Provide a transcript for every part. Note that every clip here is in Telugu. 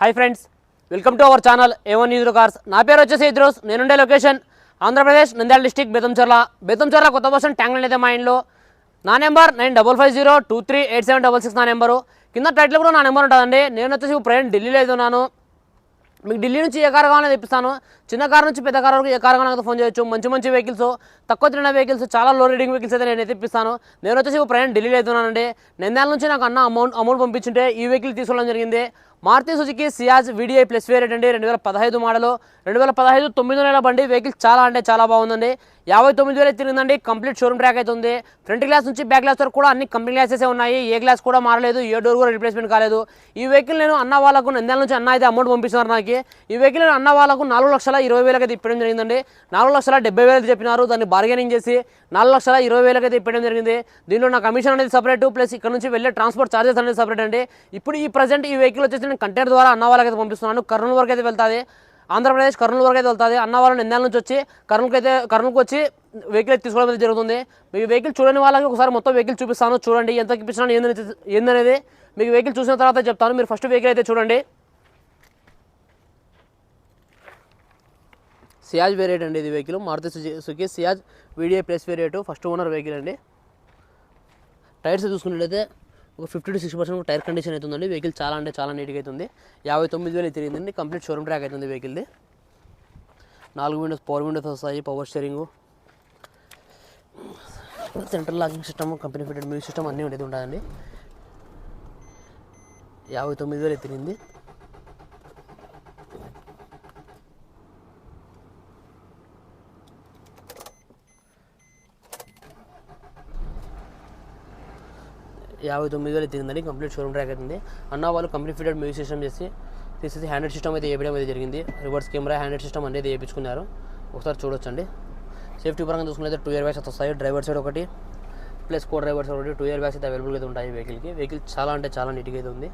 Hi friends welcome to our channel A one news cars నా పేరు వచ్చేసి ఇద్రోస్ నేనుండే లొకేషన్ ఆంధ్రప్రదేశ్ నంద్యాల డిస్టిక్ బెతంచర్ల బెతంచర్ల కొత్త బస్ ట్యాంక్ అయితే మా ఇంట్లో. నా number nine double five zero two three eight seven double six నా నెంబరు కింద టైటిల్ కూడా నా నెంబర్ ఉంటుందండి. నేను వచ్చేసి ప్రయాణం ప్రజెంట్ ఢిల్లీలో అయితే ఉన్నాను. మీకు ఢిల్లీ నుంచి ఏ కారు కావాలని తెప్పిస్తాను చిన్న కారు నుంచి పెద్ద కారు వరకు ఏ కారు కావాలన్నా ఫోన్ చేయొచ్చు. మంచి మంచి వెహికల్స్ తక్కువ తిన్న వెహికల్స్ చాలా లో రీడింగ్ వెహికల్స్ అయితే నేను తెప్పిస్తాను నేను వచ్చేసి ప్రయాణం ఢిల్లీలో అవుతున్నానండి నెందాల నుంచి నాకు అన్న అమౌంట్ అమౌంట్ పంపించుంటే ఈ వెహికల్ తీసుకోవడం జరిగింది. Maruti Suzuki Ciaz VDI plus variant అండి రెండు వేల పదహైదు మోడలు రెండు వేల పదహైదు తొమ్మిది నెల బండి వెహికల్ చాలా అంటే చాలా బాగుందండి. యాభై తొమ్మిది వేలు తిరిగిందండి. కంప్లీట్ షోరూమ్ ట్రాక్ అయితే ఉంది. ఫ్రంట్ గ్లాస్ నుంచి బ్యాక్ గ్లాస్ వరకు కూడా అన్ని కంపెనీ గ్లాసెస్ ఉన్నాయి. ఏ గ్లాస్ కూడా మారలేదు. ఏ డోర్ కూడా రిప్లేస్మెంట్ కాలేదు. ఈ వెహికల్ నేను అన్న వాళ్ళకు నంద్యాల నుంచి అన్న అయితే అమౌంట్ పంపిస్తున్నారు నాకు. ఈ వెహికల్ నేను అన్న వాళ్ళకు నాలుగు లక్షల ఇరవై వేలకి అయితే ఇప్పడం జరిగిందండి. నాలుగు లక్షల డెబ్బై వేలు చెప్పినారు దాన్ని బార్గెనింగ్ చేసి నాలుగు లక్షల ఇరవై వేలకి అయితే ఇప్పడం జరిగింది. దీనిలో నా కమిషన్ అనేది సపరేట్ ప్లస్ ఇక్కడ నుంచి వెళ్ళే ట్రాన్స్పోర్ట్ చార్జెస్ అనేది సపరేట్ అండి. ఇప్పుడు ఈ ప్రజెంట్ ఈ వెహికల్ వచ్చేసి నేను కంటైనర్ ద్వారా అన్న వాళ్ళకి అయితే పంపిస్తున్నాను. కర్నూలు వరకు అయితే వెళ్తుంది. ఆంధ్రప్రదేశ్ కర్నూలు వరకు అయితే వెళ్తుంది. అన్న వాళ్ళు నిందాల నుంచి వచ్చి కర్నూలుకి అయితే కర్నూలుకి వచ్చి వెహికల్ తీసుకోవడం అయితే జరుగుతుంది. మీకు వెహికల్ చూడని వాళ్ళకి ఒకసారి మొత్తం వెహికల్ చూపిస్తాను. చూడండి ఎంత ఇప్పించినా ఏందనేది ఏందనేది మీకు వెహికల్ చూసిన తర్వాత చెప్తాను. మీరు ఫస్ట్ వెహికల్ అయితే చూడండి. సియాజ్ వేరియట్ అండి ఇది వెహికల్ మారుతి సుజు Suzuki Ciaz video plus variant first owner vehicle అండి. టైర్స్ చూసుకున్నట్లయితే ఒక fifty to sixty percent tyre condition అవుతుందండి. వెహికల్ చాలా అంటే చాలా నీట్గా అవుతుంది. యాభై తొమ్మిది వేలు తిరిగిందండి. కంప్లీట్ షోరూమ్ ట్రాక్ అవుతుంది వెహికల్ది. నాలుగు విండోస్ పవర్ విండోస్ వస్తాయి. Power steering. Central locking system company fitted music system అన్నీ ఉండేది ఉంటుందండి యాభై తొమ్మిది వేలు తిరిగింది. యాభై తొమ్మిది వేలు తిరిగిందండి కంప్లీట్ షోరూమ్ ట్రాక్ అవుతుంది అన్న వాళ్ళు కంప్లీట్ ఫిటెడ్ మ్యూజిక్ సిస్టమ్ చేసి తీసేసి హ్యాండెడ్ సిస్టమ్ అయితే వేయడం అయితే జరిగింది. రివర్స్ కెమెరా హ్యాండెడ్ సిస్టమ్ అనేది వేయించుకున్నారు. ఒకసారి చూడొచ్చండి. సేఫ్టీ పరంగా చూసుకున్నట్లయితే టూ ఇయర్ బ్యాగ్స్ అయితే వస్తాయి. డ్రైవర్ సైడ్ ఒకటి ప్లస్ కో డ్రైవర్ సైడ్ ఒకటి. టూ ఇయర్ బ్యాగ్స్ అయితే అవైలబుల్గా అయితే ఉంటాయి వెహికల్కి వెహికల్ చాలా అంటే చాలా నీట్గా అయితే ఉంది.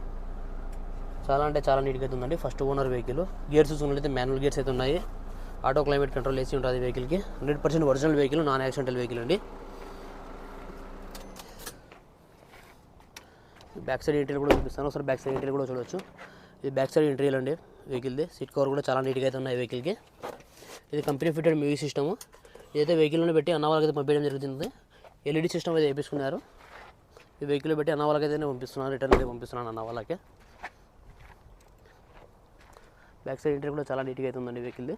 చాలా అంటే చాలా నీట్గా అయితే ఉందండి. ఫస్ట్ ఓనర్ వెహికల్ గేర్స్ చూసుకున్నట్లయితే మాన్యువల్ గేర్స్ అయితే ఉన్నాయి. ఆటో క్లైమేట్ కంట్రోల్ ఏసీ ఉంటుంది వెహికల్కి hundred percent original vehicle non accidental vehicle అండి. బ్యాక్ సైడ్ ఇంటీరియర్ కూడా చూపిస్తాను. ఒకసారి బ్యాక్ సైడ్ ఇంటీరియర్ కూడా చూడొచ్చు. ఇది బ్యాక్ సైడ్ ఇంటీరియర్ అండి వెహికల్ది. సీట్ కవర్ కూడా చాలా నీట్గా అయితే ఉన్నాయి వెహికల్కి. ఇది కంపెనీ ఫిటెడ్ మ్యూజిక్ సిస్టము. ఇదైతే వెహికల్లోనే పెట్టి అన్న వాళ్ళకి అయితే పంపించడం జరుగుతుంది. ఎల్ఈడి సిస్టమ్ అయితే వేయించుకున్నారు ఈ వెహికల్లో పెట్టి అన్న వాళ్ళకి అయితే పంపిస్తున్నాను. రిటర్న్ అయితే పంపిస్తున్నాను అన్న వాళ్ళకి బ్యాక్ సైడ్ ఇంటీరియర్ కూడా చాలా నీట్గా అయితే ఉందండి వెహికల్ది.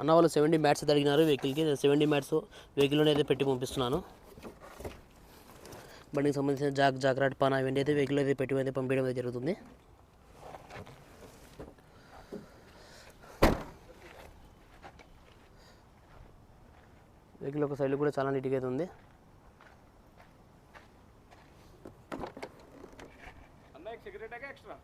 అన్న వాళ్ళు సెవెంటీ మ్యాట్స్ అయితే అడిగినారు వెహికల్కి నేను సెవెంటీ మ్యాట్స్ వెహికల్లోనే అయితే పెట్టి పంపిస్తున్నాను. బండికి సంబంధించిన జాగ్ జాగ్రత్త పాన ఇవన్నీ అయితే వెహికల్ అయితే పెట్టి అయితే పంపించడం అయితే జరుగుతుంది. వెహికల్ ఒక సైడ్ కూడా చాలా నీట్గా అయితే ఉంది. ఎక్స్ట్రా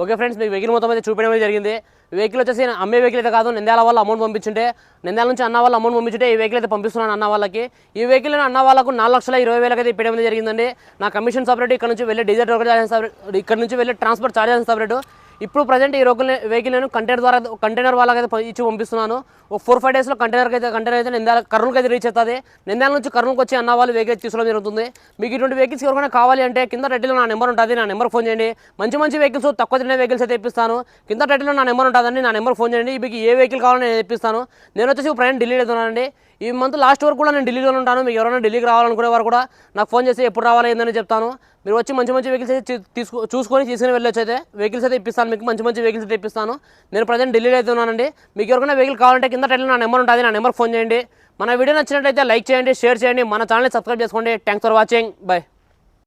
ఓకే ఫ్రెండ్స్ మీకు వెహికల్ మొత్తం అయితే చూపించడం జరిగింది. వెహికల్ వచ్చేసి నేను అమ్మే వెహికల్ అయితే కాదు నిందాల వాళ్ళు అమౌంట్ పంపించుంటే నిందాల నుంచి అన్న వాళ్ళు అమౌంట్ పంపించుంటే ఈ వెహికల్ అయితే పంపిస్తున్నాను అన్న వాళ్ళకి. ఈ వెహికల్ అన్న వాళ్ళకు నాలుగు లక్షల ఇరవై వేలకి అయితే ఇప్పడం జరిగిందండి. జరిగింది నా కమిషన్ సపరేట్ ఇక్కడ నుంచి వెళ్ళే డీజిల్ సపరేట్ ఇక్కడ నుంచి వెళ్ళే ట్రాన్స్పోర్ట్ చార్జెస్ సపరేట్ ఇప్పుడు ప్రజెంట్ ఈ రోగులు వెహికల్ నేను కంటైనర్ ద్వారా కంటైనర్ వాళ్ళకైతే అయితే ఇచ్చి పంపిస్తున్నాను. ఒక ఫోర్ ఫైవ్ డేస్లో కంటైనర్కి అయితే కంటైనర్ అయితే నిందాల కర్నూలుకి అయితే రీచ్ అవుతుంది. నిందాల నుంచి కర్నూలుకి వచ్చి అన్న వాళ్ళు వెహికల్ తీసుకోవడం జరుగుతుంది. మీకు ఇటువంటి వెహికల్స్ ఎవరికైనా కావాలి అంటే కింద రెడ్డిలో నా నెంబర్ ఉంటుంది నా నెంబర్ ఫోన్ చేయండి. మంచి మంచి వెహికల్స్ తక్కువ తినే వెహికల్స్ అయితే ఇప్పిస్తాను. కింద రెడ్డిలో నా నెంబర్ ఉంటుందండి నా నెంబర్ ఫోన్ చేయండి. మీకు ఏ వెహికల్ కావాలో నేను ఇప్పిస్తాను. నేను వచ్చేసి ప్రయాణం ఢిల్లీ వెళ్తున్నానండి ఈ మంత్ లాస్ట్ వరకు కూడా నేను ఢిల్లీలో ఉంటాను. మీకు ఎవరైనా ఢిల్లీకి రావాలనుకునే వారు కూడా నాకు ఫోన్ చేసి ఎప్పుడు రావాలి ఏందని చెప్తాను. మీరు వచ్చి మంచి మంచి వెహికల్స్ అయితే తీ- తీసుకో చూసుకొని తీసుకుని వెళ్ళొచ్చు అయితే. వెహికల్స్ అయితే ఇప్పిస్తాను. మీకు మంచి మంచి వెహికల్స్ అయితే ఇప్పిస్తాను. నేను ప్రజెంట్ ఢిల్లీలో అయితే ఉన్నానండి. మీకు ఎవరికైనా వెహికల్ కావాలంటే కింద టైటిల్ నా నెంబర్ ఉంటుంది. నా నెంబర్ ఫోన్ చేయండి. మన వీడియో నచ్చినట్లయితే లైక్ చేయండి షేర్ చేయండి. మన ఛానల్ని సబ్స్క్రైబ్ చేసుకోండి. Thanks for watching bye